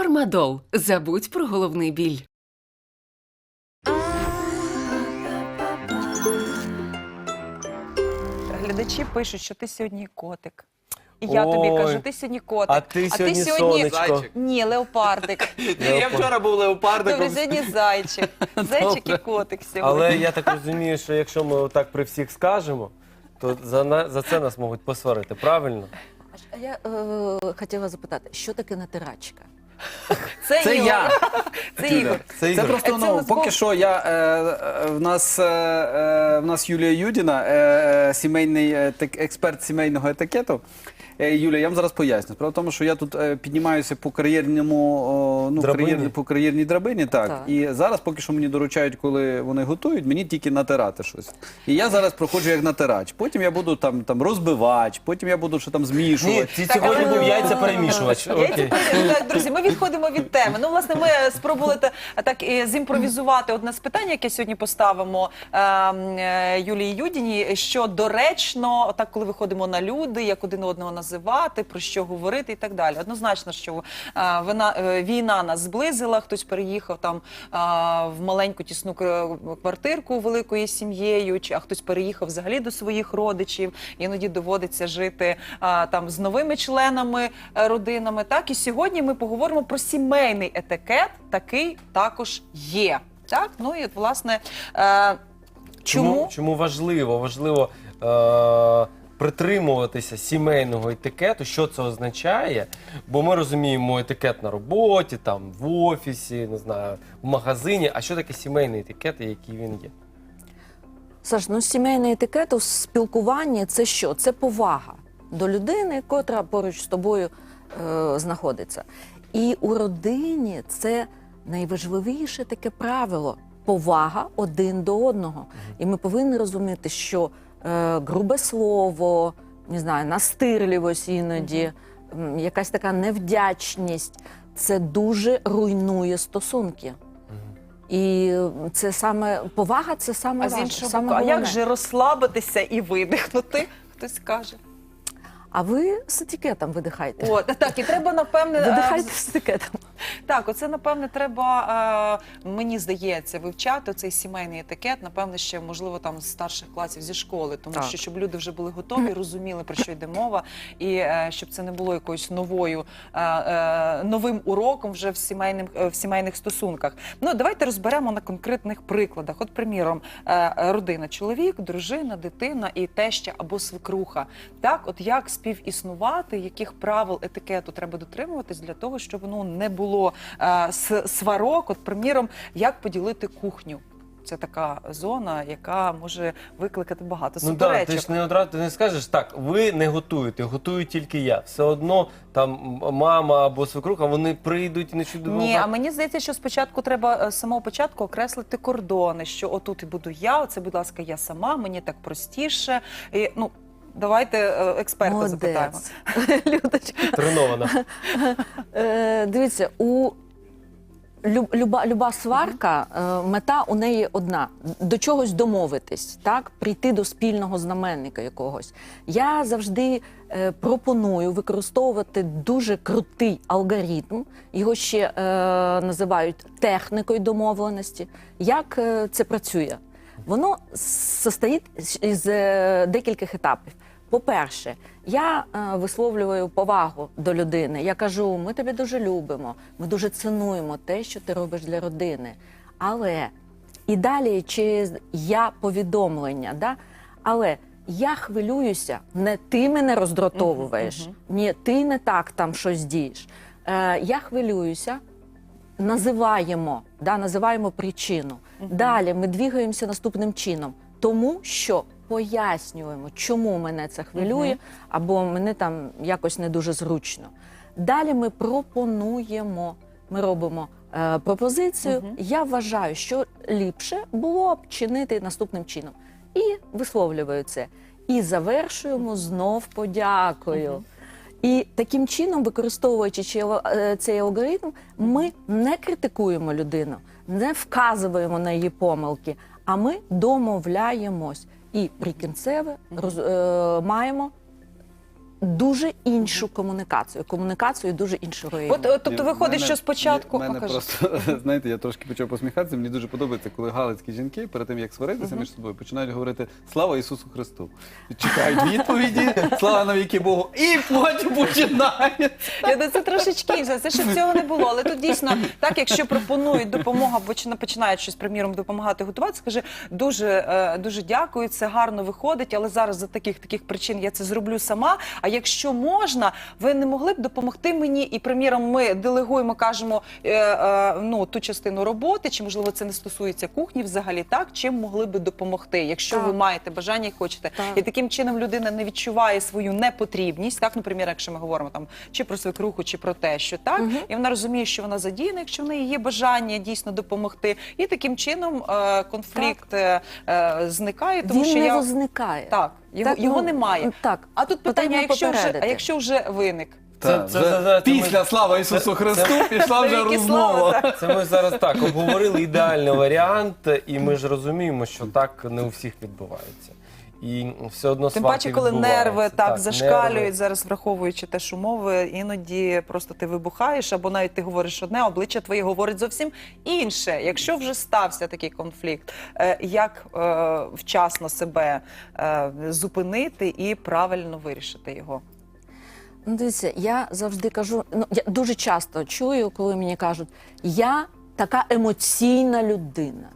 Фармадол. Забудь про головний біль. Глядачі пишуть, що ти сьогодні котик. І я тобі Ой. кажу, ти сьогодні котик. А ти сьогодні сонечко. Зайчик. Ні, леопардик. Я вчора був леопардиком. Добре, сьогодні зайчик. Зайчик і котик сьогодні. Але я так розумію, що якщо ми отак при всіх скажемо, то за, на- за це нас можуть посварити. Правильно? А я е, хотіла запитати, що таке натирачка? Це, Це Ігор. я. Це Ігор. Це Це просто Це ну поки що я е, е, в нас е, е, в нас Юлія Юдіна, е, е, сімейний е, експерт сімейного етикету. Е, Юля, я вам зараз поясню. Справа в тому, що я тут е, піднімаюся по кар'єрному о, ну, Драбині? кар'єрні- по кар'єрній драбині. Так. Так. і зараз, поки що мені доручають, коли вони готують, мені тільки натирати щось. І я зараз проходжу як натирач. Потім я буду там там розбивач, потім я буду що там Ні, змішувати. ці Так, сьогодні але- був яйця перемішувач. Окей. Друзі, ми відходимо від теми. Ну, власне, ми спробували так і зімпровізувати одне з питань, яке сьогодні поставимо ем, е, Юлії Юдіні, що доречно, так коли виходимо на люди, як один одного називати, про що говорити і так далі. Однозначно, що е, е, війна нас зблизила, хтось переїхав там е, в маленьку тісну квартирку великою сім'єю, а хтось переїхав взагалі до своїх родичів. Іноді доводиться жити там з новими членами родинами. Так і сьогодні ми поговоримо про сімейний етикет. Такий також є. Так, ну і власне. Е, Чому, Чому? чому важливо? Важливо е, притримуватися сімейного етикету, що це означає, бо ми розуміємо етикет на роботі, там в офісі, не знаю, в магазині. А що таке сімейний етикет і який він є? Саш, ну сімейний етикет у спілкуванні це що? Це повага до людини, котра поруч з тобою е, знаходиться. І у родині це найважливіше таке правило повага один до одного. І ми повинні розуміти, що е, грубе слово, не знаю, настирливість іноді, м, якась така невдячність це дуже руйнує стосунки. І це саме повага, це саме А з іншого саме боку, а як головне. же розслабитися і видихнути? Хтось каже. А ви з етикетом видихайте. От так, і треба напевне Видихайте з етикетом. Так, оце напевне треба, е, мені здається, вивчати цей сімейний етикет. Напевне, ще можливо там з старших класів зі школи, тому Так. що щоб люди вже були готові, розуміли про що йде мова, і е, щоб це не було якоюсь новою е, е, новим уроком вже в сімейним е, в сімейних стосунках. Ну давайте розберемо на конкретних прикладах. От, приміром, е, родина, чоловік, дружина, дитина і теща або свекруха. Так, от як співіснувати, яких правил етикету треба дотримуватись для того, щоб ну не було е, сварок. От, приміром, як поділити кухню. Це така зона, яка може викликати багато Ну так, ти ж не одразу ти не скажеш так, ви не готуєте, готую тільки я. Все одно там мама або свекруха, вони прийдуть і не чудово. Ні, а мені здається, що спочатку треба е, з самого початку окреслити кордони, що отут і буду я, оце, будь ласка, я сама, мені так простіше. І, ну, давайте е, експерта запитаємо. Молодець. Людочка. тренована. Е, дивіться, у люб- люба, люба сварка, е, мета у неї одна: до чогось домовитись, так? прийти до спільного знаменника якогось. Я завжди е, пропоную використовувати дуже крутий алгоритм. Його ще е, називають технікою домовленості. Як е, це працює? Воно состоїть із е, декількох етапів. По-перше, я е, висловлюю повагу до людини. Я кажу, ми тебе дуже любимо, ми дуже цінуємо те, що ти робиш для родини. Але і далі через я повідомлення, да? але я хвилююся, не ти мене роздратовуєш, ні, ти не так там щось дієш. Е, я хвилююся, називаємо, да, називаємо причину. Далі ми двигаємося наступним чином, тому що пояснюємо, чому мене це хвилює, або мене там якось не дуже зручно. Далі ми пропонуємо, ми робимо е, пропозицію. Я вважаю, що ліпше було б чинити наступним чином. І висловлюю це. І завершуємо знов подякою. І таким чином, використовуючи е, цей алгоритм, ми не критикуємо людину, не вказуємо на її помилки, а ми домовляємось. І прикінцеве роз, е, маємо дуже іншу комунікацію, комунікацію дуже іншого рівня. От, от, тобто виходить, мене- що спочатку мене О, кажи. просто знаєте, я трошки почав посміхатися. Мені дуже подобається, коли галицькі жінки перед тим як сваритися між собою, починають говорити Слава Ісусу Христу. Чекають відповіді, слава навіки Богу, і потім починають. Я до це трошечки інше. Це щоб цього не було. Але тут дійсно так, якщо пропонують допомогу або чи не починають щось, приміром, допомагати готувати, скажи дуже, е, дуже дякую, це гарно виходить, але зараз за таких таких причин я це зроблю сама. А якщо можна, ви не могли б допомогти мені, і приміром, ми делегуємо, кажемо е, е, ну ту частину роботи, чи можливо це не стосується кухні взагалі, так чим могли би допомогти, якщо Так. ви маєте бажання і хочете. Так. І таким чином людина не відчуває свою непотрібність, так, наприклад, якщо ми говоримо там чи про свекруху, чи про те, що так, і вона розуміє, що вона задіяна, якщо в неї є бажання дійсно допомогти. І таким чином е, конфлікт е, е, зникає, тому Він що не я возникає. так, його, Так, його ну, немає. Так. А тут питання, Потрібно якщо вже, а попередити. якщо вже виник. Це- Так, це- вже це- це- Після слава Ісусу Христу пішла вже слава, розмова. так. Це ми зараз так обговорили ідеальний варіант, і ми ж розуміємо, що так не у всіх відбувається. І все одно Тим сварки паче, коли відбуваються. нерви так, зашкалюють нерви. зараз, враховуючи те, що мови, іноді просто ти вибухаєш, або навіть ти говориш одне, обличчя твоє говорить зовсім інше. Якщо вже стався такий конфлікт, е, як е, вчасно себе е, зупинити і правильно вирішити його? Ну, дивіться, я завжди кажу, ну я дуже часто чую, коли мені кажуть, я така емоційна людина.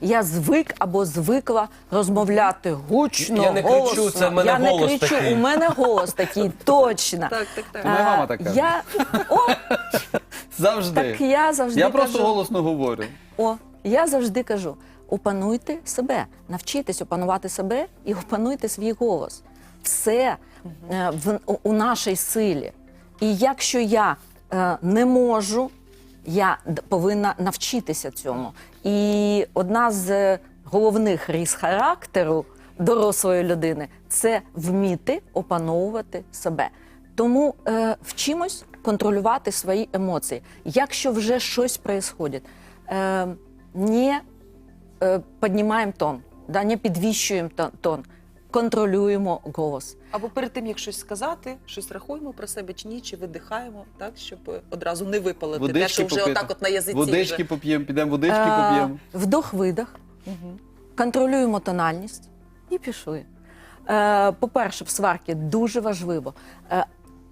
Я звик або звикла розмовляти гучно, Я не кричу, це в мене я не кричу, такий. у мене голос такий, точно. так, так. Моя Е, мама так каже. Я, о, Завжди. так я завжди Я просто кажу, голосно говорю. О, я завжди кажу: опануйте себе, навчитесь опанувати себе і опануйте свій голос. Все е, в, у, у нашій силі. І якщо я е, не можу, я повинна навчитися цьому. І одна з е, головних рис характеру дорослої людини це вміти опановувати себе. Тому е, вчимось контролювати свої емоції. Якщо вже щось відбувається, е, не е, піднімаємо тон, да, не підвищуємо тон, контролюємо голос. Або перед тим, як щось сказати, щось рахуємо про себе чи ні, чи видихаємо, так, щоб одразу не випалити те, що вже попити. отак от на язиці. Водички вже. поп'ємо, підемо водички Е, поп'ємо. Вдох-видох, контролюємо тональність і пішли. Е, по-перше, в сварці дуже важливо е,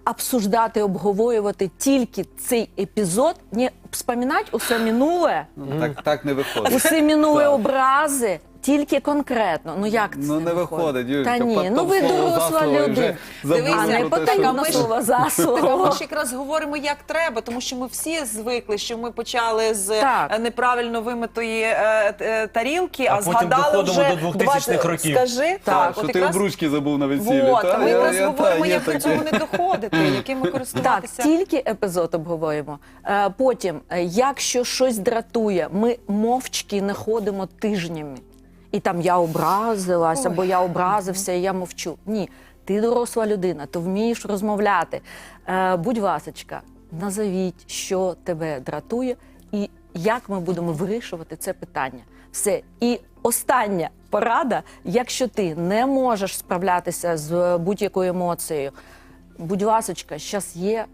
обсуждати, обговорювати тільки цей епізод, не вспоминати усе минуле, Ну, Так, так не виходить. усе минуле образи. Тільки конкретно. Ну як це Ну не виходить, Юрій. Та ні, ну ви доросла людина. Дивися, А не потрібно слово за Так, ми ж якраз говоримо, як треба, тому що ми всі звикли, що ми почали з Так. е, неправильно вимитої е, е, тарілки, а, А потім згадали вже до 2000-х років. Скажи, Так, так, що от ти якраз... обручки забув на весіллі. Вот, та? ми Я- якраз я- говоримо, та, як до цього не доходити, якими Так, користуватися. тільки епізод обговорюємо. Е, Потім, е, якщо щось дратує, ми мовчки не ходимо тижнями. І там я образилась, або я образився, і я мовчу. Ні, ти доросла людина, ти вмієш розмовляти. Е, Будь ласочка, назовіть, що тебе дратує, і як ми будемо вирішувати це питання. Все. І остання порада: якщо ти не можеш справлятися з будь-якою емоцією, будь ласочка, зараз є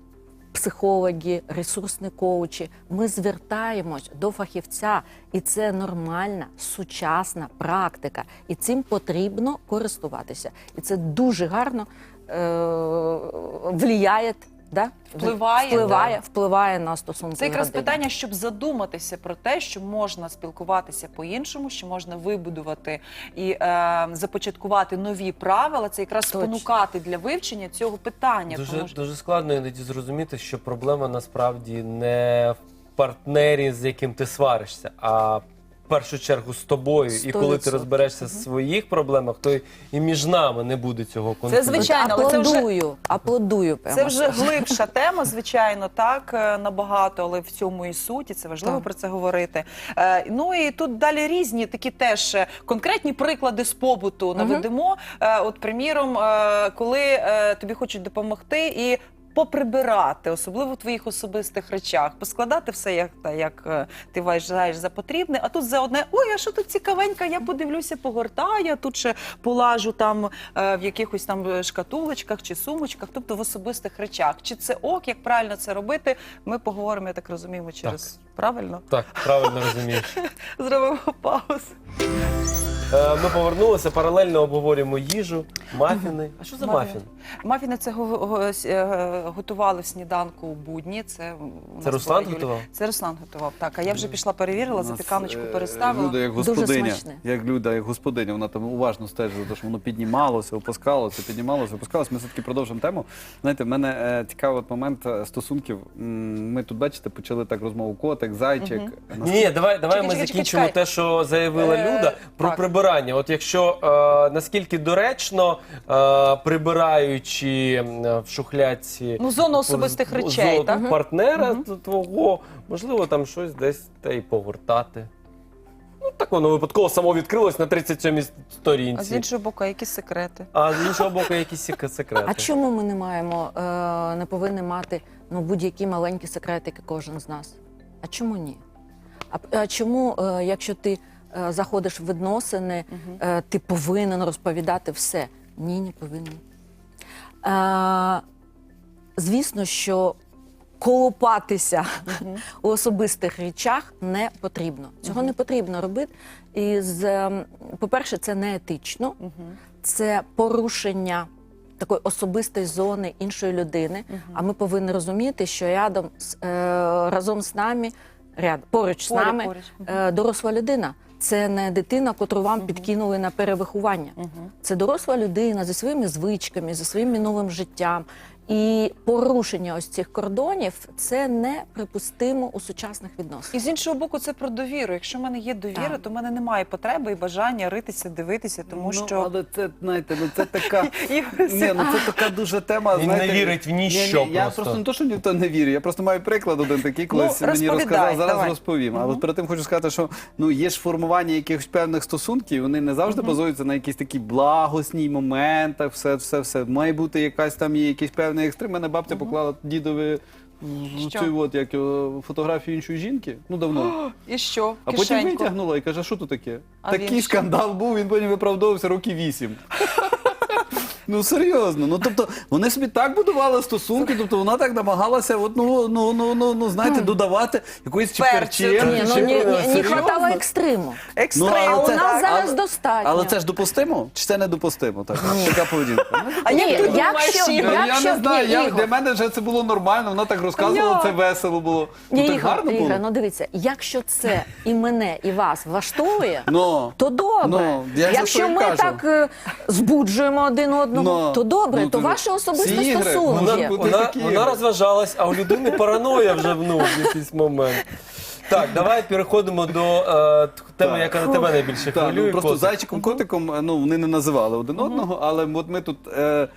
психологи, ресурсні коучі. Ми звертаємось до фахівця, і це нормальна сучасна практика. І цим потрібно користуватися. І це дуже гарно е- влияє, да? Впливає, впливає, впливає на стосунки. Це якраз родині. питання, щоб задуматися про те, що можна спілкуватися по-іншому, що можна вибудувати і е, започаткувати нові правила. Це якраз Точно. спонукати для вивчення цього питання. Дуже, тому що- дуже складно іноді зрозуміти, що проблема насправді не в партнері, з яким ти сваришся, а в першу чергу з тобою. І коли ти розберешся в своїх проблемах, то і між нами не буде цього конфлікту. звичайно. але це вже- аплодую, аплодую. прямо Це вже глибша тема, звичайно, так е, набагато, але в цьому і суть, і це важливо Так. про це говорити. Е, ну і тут далі різні такі теж е, конкретні приклади з побуту наведемо. Е, от, приміром, е, коли е, тобі хочуть допомогти і. Поприбирати, особливо в твоїх особистих речах, поскладати все, як, та, як е, ти вважаєш за потрібне. А тут за одне, ой, а що тут цікавенька, я подивлюся, погортаю, тут ще полажу там е, в якихось там шкатулочках чи сумочках, тобто в особистих речах. Чи це ок, як правильно це робити? Ми поговоримо, я так розуміємо, через правильно. Так, правильно розумієш. Зробимо паузу. Е, Ми повернулися, паралельно обговорюємо їжу, мафіни. А що за мафін? Мафіни це го- го- с- е, готували в сніданку у будні. Це, у Це Руслан була Юлія. готував? Це Руслан готував. Так, а я вже пішла перевірила, У нас, запіканочку е, переставила. Люда як Дуже господиня, смачне. як Люда, як господиня, вона там уважно стежить за те, що воно піднімалося, опускалося, піднімалося, опускалося. Ми все-таки продовжимо тему. Знаєте, в мене е, цікавий от момент е, стосунків. М, Ми тут, бачите, почали так розмову котик, зайчик. Ні, ні, давай, давай Чекай, ми чекай, закінчимо чекай. те, що заявила Е, Люда про так. Прибирання. От якщо е, наскільки доречно е, прибираючи в шухлядці Ну, зону особистих з- речей, зону так? партнера твого, можливо, там щось десь та й повертати. Ну, так воно випадково само відкрилось на 37-й А з сторінці. іншого боку, які секрети? А з іншого боку, якісь сек- секрети. А чому ми не маємо, е, не повинні мати ну, будь-які маленькі секретики кожен з нас? А чому ні? А, а чому, е, якщо ти заходиш в відносини, е, ти повинен розповідати все? Ні, не повинен. Е, звісно, що колопатися у особистих речах не потрібно. Цього не потрібно робити. І, з, ем, по-перше, це не етично, це порушення такої особистої зони іншої людини. А ми повинні розуміти, що рядом е, разом з нами, ряд, поруч з нами, поруч. е, доросла людина. Це не дитина, котру вам підкинули на перевиховання. Це доросла людина зі своїми звичками, зі своїм міновим життям. І порушення ось цих кордонів це неприпустимо у сучасних відносинах. І з іншого боку, це про довіру. Якщо в мене є довіра, Так. то в мене немає потреби і бажання ритися, дивитися, тому ну, що але це знаєте, ну це така. Ні, ну це така дуже тема. Він знаєте, не вірить в ніщо Ні, ні, Я просто. не то, що ніхто не вірить. Я просто маю приклад один такий, колись Ну, мені розказав. Зараз давай. розповім. Але перед тим хочу сказати, що ну є ж формування якихось певних стосунків. Вони не завжди базуються на якісь такі благосній моментах. Все, все, все. Має бути якась там є якийсь певний екстрим. Мене бабця поклала дідові. Що? Цю от як його, фотографію іншої жінки, ну давно. і що? А потім Кишеньку? витягнула і каже, що тут таке? А Такий що? скандал був, він потім виправдовувався років вісім. Ну серйозно. Ну тобто вони собі так будували стосунки, тобто вона так намагалася, от, ну, ну, ну, ну, ну знаєте, додавати якоїсь чи Перцю, перчинки, Ні, ну чи- не, не, хватало екстриму. Екстрим. Ну, А у це- нас зараз але- достатньо. Але це ж допустимо? Чи це недопустимо? Так, така поведінка. Ну, А як Ні, ти думаєш, якщо- Ігор? я якщо- не знаю, ні, я, Ігор. для мене вже це було нормально, вона так розказувала, це весело було. Ні, ну, так Ігор, гарно Ігор, було. ну дивіться, якщо це і мене, і вас влаштовує, Ну, то добре. Ну, я за що Якщо і ми кажу. так е, збуджуємо один одного, Ну, то добре, ну, то ваші особисті ці ігри, стосунки. вона- Вона, такі вона ігри. розважалась, а у людини параноя вже ну, в якийсь момент. Так, давай переходимо до е, теми, Так. яка на тебе найбільше Так, хвилює. ну, просто Котик. зайчиком котиком ну, вони не називали один одного, але от ми тут. Е,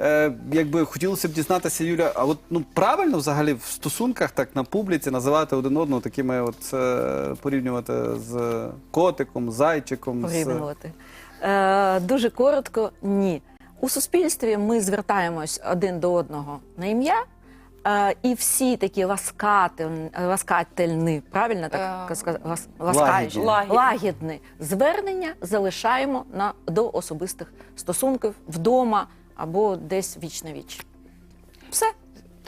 Е, якби хотілося б дізнатися, Юля, а от ну правильно взагалі в стосунках так на публіці називати один одного такими, от е, порівнювати з котиком, зайчиком, з порівнювати. Е, дуже коротко, ні. У суспільстві ми звертаємось один до одного на ім'я, е, і всі такі ласкати, ласкательні правильно так Е, сказати, лас, ласкаючі, Лагідні. лагідні звернення залишаємо на, до особистих стосунків вдома або десь віч на віч. Все.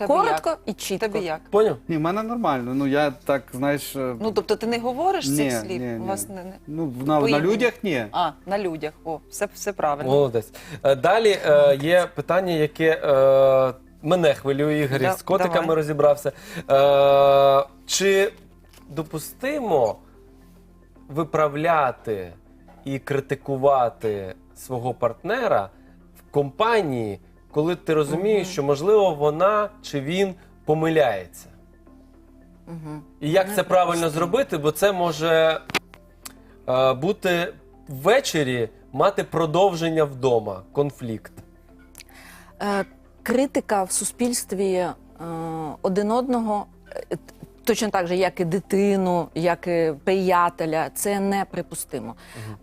Тебе Коротко як? і чітко. Тобі як? Поняв? Ні, в мене нормально. Ну я так, знаєш. е, Ну, тобто ти не говориш ні, цих слів? ні, У ні. вас не, не... Ну, на, на людях ні. А, на людях. О, все, все правильно. Молодець. Е, Далі е, є питання, яке е, мене хвилює Ігор Да, з котиками давай. розібрався. Е, чи допустимо виправляти і критикувати свого партнера в компанії, коли ти розумієш, що можливо вона чи він помиляється? Мгм. І як це правильно зробити? Бо це може е, бути ввечері мати продовження вдома, конфлікт. Е, критика в суспільстві е, один одного, е, точно так же, як і дитину, як і приятеля, це неприпустимо.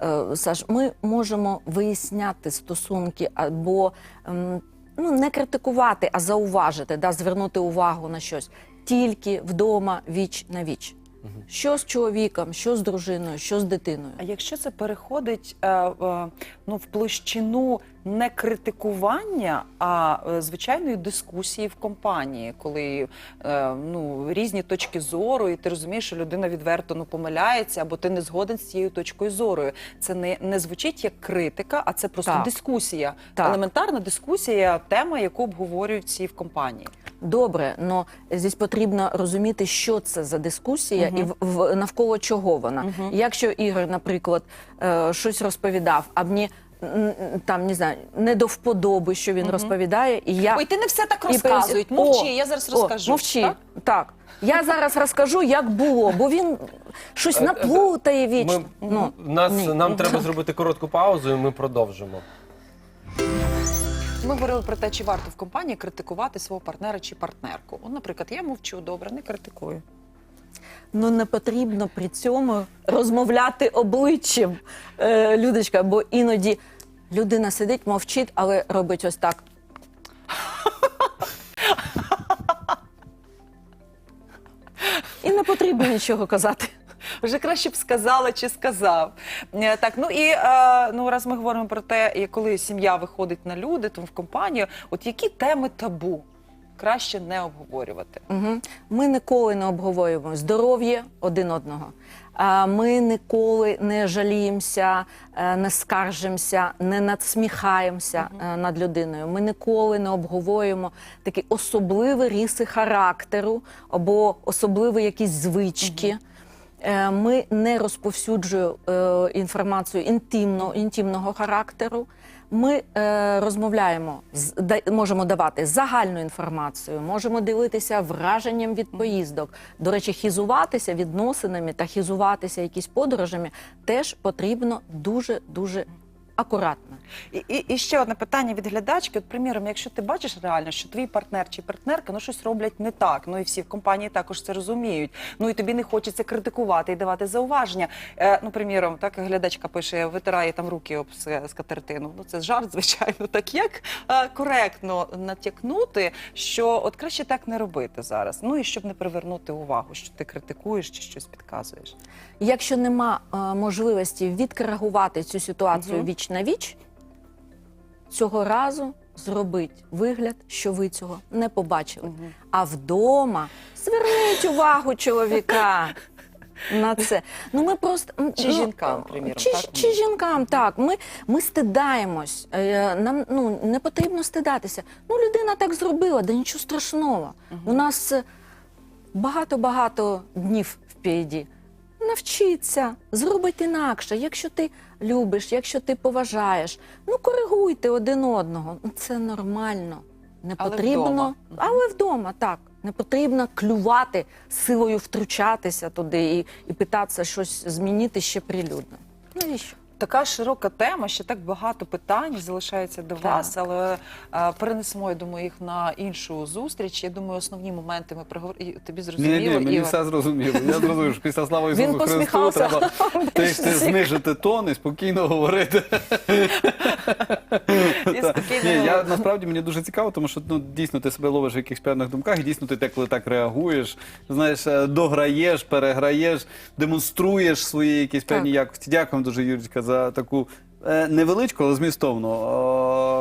Е, Саш, ми можемо виясняти стосунки або ем, ну не критикувати, а зауважити, да, звернути увагу на щось тільки вдома віч на віч. Що з чоловіком, що з дружиною, що з дитиною. А якщо це переходить е, е, ну, в площину не критикування, а е, звичайної дискусії в компанії, коли е, ну, різні точки зору, і ти розумієш, що людина відверто ну, помиляється, або ти не згоден з цією точкою зору. Це не, не звучить як критика, а це просто Так. дискусія. Так. Елементарна дискусія, тема, яку обговорюють всі в компанії. Добре, але здесь потрібно розуміти, що це за дискусія і в, в- навколо чого вона. Якщо Ігор, наприклад, е, щось розповідав, а мені там не знаю, не до вподоби, що він розповідає, і я Ой, ти не все так розказують. Мовчи, О, я зараз о, розкажу. Мовчи, Так? так? Я зараз розкажу, як було, бо він щось наплутає вічно. Ми, Ну, нас, ні. нам треба зробити коротку паузу, і ми продовжимо. Ми говорили про те, чи варто в компанії критикувати свого партнера чи партнерку. От, наприклад, я мовчу добре, не критикую. Ну не потрібно при цьому розмовляти обличчям, е, Людочка, бо іноді людина сидить, мовчить, але робить ось так. І не потрібно нічого казати. Вже краще б сказала чи сказав. Е, Так, ну і е, ну раз ми говоримо про те, коли сім'я виходить на люди, то в компанію, от які теми табу краще не обговорювати. Угу. Ми ніколи не обговорюємо здоров'я один одного. Ми ніколи не жаліємося, е, не скаржимося, не надсміхаємося е, над людиною. Ми ніколи не обговорюємо такі особливі риси характеру або особливі якісь звички. Е, Ми не розповсюджуємо е, інформацію інтимно, інтимного характеру. Ми е, розмовляємо, можемо давати загальну інформацію, можемо ділитися враженням від поїздок. До речі, хізуватися відносинами та хізуватися якісь подорожами теж потрібно дуже дуже акуратно. І, і, і ще одне питання від глядачки. От, приміром, якщо ти бачиш реально, що твій партнер чи партнерка ну щось роблять не так, ну і всі в компанії також це розуміють. Ну і тобі не хочеться критикувати і давати зауваження. Е, ну, приміром, так глядачка пише, витирає там руки об скатертину. Ну це жарт, звичайно. Так як е, коректно натякнути, що от краще так не робити зараз. Ну і щоб не привернути увагу, що ти критикуєш чи щось підказуєш. Якщо нема е, можливості відкоригувати цю ситуацію Мгм. віч на віч, цього разу зробить вигляд, що ви цього не побачили. А вдома зверніть увагу чоловіка. На це. Ну ми просто м, Чи ну, жінкам, приміром, чи, так? чи жінкам, так. Ми, ми стидаємось. Е, Нам ну не потрібно стидатися. Ну, людина так зробила, да нічого страшного. У нас е, багато-багато днів впереді. Навчіться, зробить інакше. Якщо ти любиш, якщо ти поважаєш, ну коригуйте один одного. Ну, Це нормально. Не Але потрібно, вдома. але вдома так. Не потрібно клювати, силою втручатися туди і, і питатися щось змінити ще прилюдно. Навіщо? Така широка тема, ще так багато питань залишається до вас, але е, перенесемо, я думаю, їх на іншу зустріч. Я думаю, основні моменти ми проговорили. Тобі зрозуміло, ні, мені Ігор? все зрозуміло. Я зрозумів, що після слава Він Ісусу Христу посміхався. треба знижити тон і спокійно говорити. І спокійно Ні, я насправді мені дуже цікаво, тому що ну дійсно ти себе ловиш в якихось певних думках, і дійсно ти деколи так реагуєш, знаєш, е, дограєш, переграєш, демонструєш свої якісь певні якості. Дякую дуже, Юрічка, за таку. Е, Невеличку, але змістовну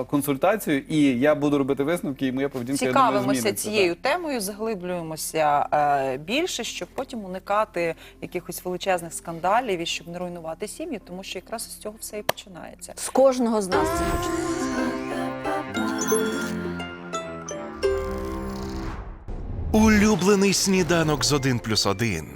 е, консультацію, і я буду робити висновки, і моя поведінка я думаю, Цікавимося цією так. темою, заглиблюємося е, більше, щоб потім уникати якихось величезних скандалів і щоб не руйнувати сім'ї, тому що якраз з цього все і починається. З кожного з нас це почнеться. Улюблений сніданок з 1 плюс 1.